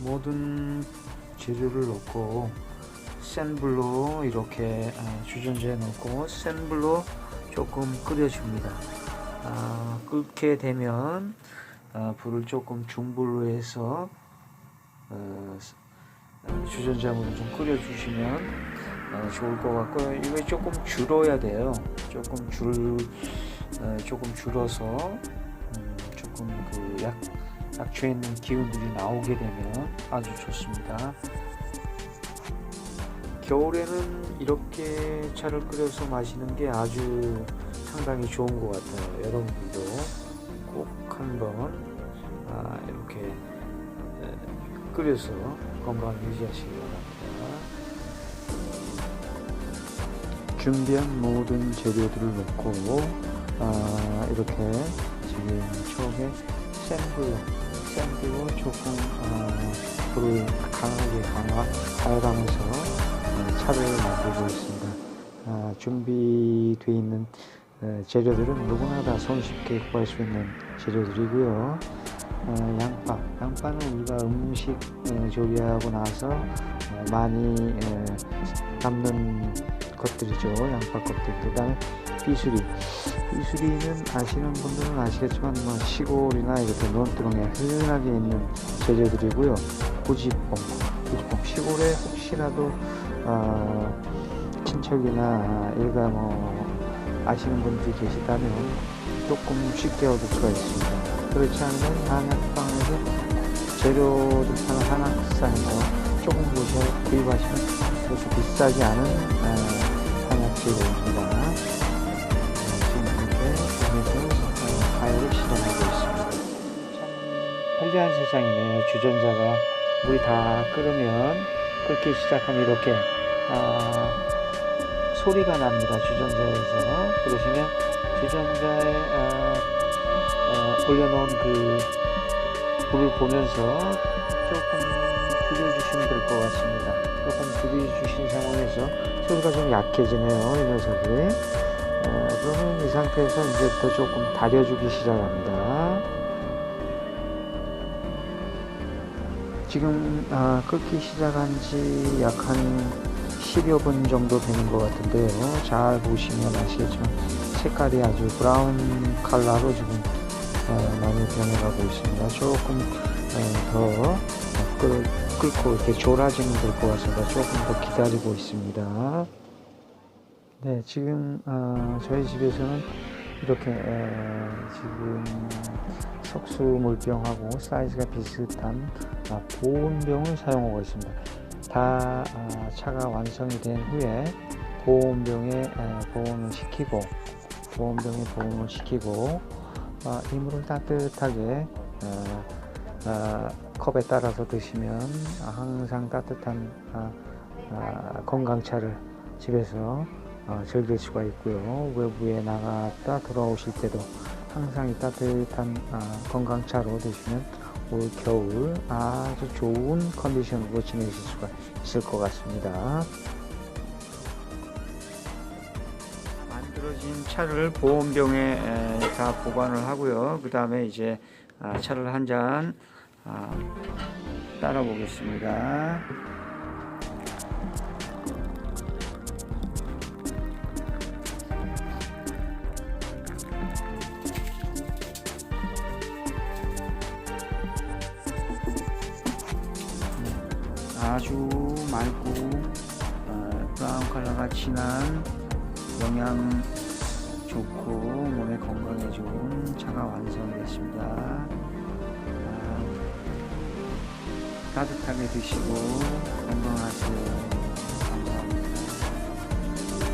모든 재료를 넣고 센 불로 이렇게 아, 주전자에 넣고 센 불로 조금 끓여줍니다. 아, 끓게 되면 아, 불을 조금 중불로 해서 어, 스- 어, 주전자 물을 좀 끓여주시면 어, 좋을 것 같고요. 이거 조금 줄어야 돼요. 조금 줄 어, 조금 줄어서 음, 조금 그 약, 약초에 있는 기운들이 나오게 되면 아주 좋습니다. 겨울에는 이렇게 차를 끓여서 마시는 게 아주 상당히 좋은 것 같아요. 여러분들도 꼭 한번 아, 이렇게 에, 끓여서 건강 유지하시기 바랍니다. 준비한 모든 재료들을 넣고 아, 이렇게 지금 처음에 센 불로 센 불로 조금 아, 불을 강하게 강화 가열하면서 어, 차를 만들고 있습니다. 아, 준비되어 있는 어, 재료들은 누구나 다 손쉽게 구할 수 있는 재료들이고요. 어, 양파, 양파는 우리가 음식 어, 조리하고 나서 어, 많이 어, 남는 것들이죠. 양파 껍질. 그다음에 비수리. 비수리는 아시는 분들은 아시겠지만 뭐 시골이나 이렇게 논두렁에 흔하게 있는 재료들이고요. 고지뽕, 고지뽕. 시골에 혹시라도 어, 친척이나 일가 뭐 아시는 분들이 계시다면 조금 쉽게 얻을 수가 있습니다. 그렇지 않으면 한약방에서 재료를 파는 한약상에서 조금 보셔 구입하시면 그렇게 비싸지 않은 어, 한약 재료 참 편리한 세상이네요. 주전자가 물이 다 끓으면 끓기 시작하면 이렇게 아, 소리가 납니다. 주전자에서 그러시면 주전자에 아, 어, 올려놓은 그 불을 보면서 조금 줄여주시면 될 것 같습니다. 조금 줄여주신 상황에서 소리가 좀 약해지네요. 이 녀석이. 어, 그러면 이 상태에서 이제부터 조금 다려주기 시작합니다. 지금 아, 끓기 시작한 지 약 한 10여 분 정도 되는 것 같은데요. 잘 보시면 아시겠지만 색깔이 아주 브라운 컬러로 지금 어, 많이 변해가고 있습니다. 조금 어, 더 어, 끓, 끓고 이렇게 졸아지면 될 것 같습니다. 조금 더 기다리고 있습니다. 네, 지금 어, 저희 집에서는 이렇게 에, 지금 석수 물병하고 사이즈가 비슷한 아, 보온병을 사용하고 있습니다. 다 아, 차가 완성이 된 후에 보온병에 에, 보온을 시키고 보온병에 보온을 시키고 아, 이 물을 따뜻하게 어, 아, 컵에 따라서 드시면 항상 따뜻한 아, 아, 건강차를 집에서 어, 즐길 수가 있고요. 외부에 나갔다 돌아오실 때도 항상 이 따뜻한 아, 건강차로 드시면 올 겨울 아주 좋은 컨디션으로 지내실 수가 있을 것 같습니다. 만들어진 차를 보온병에 에, 다 보관을 하고요. 그 다음에 이제 아, 차를 한잔 아, 따라 보겠습니다. 아주 맑고 어, 브라운 컬러가 진한 영양 좋고 몸에 건강에 좋은 차가 완성이 됐습니다. 아, 따뜻하게 드시고 건강하세요.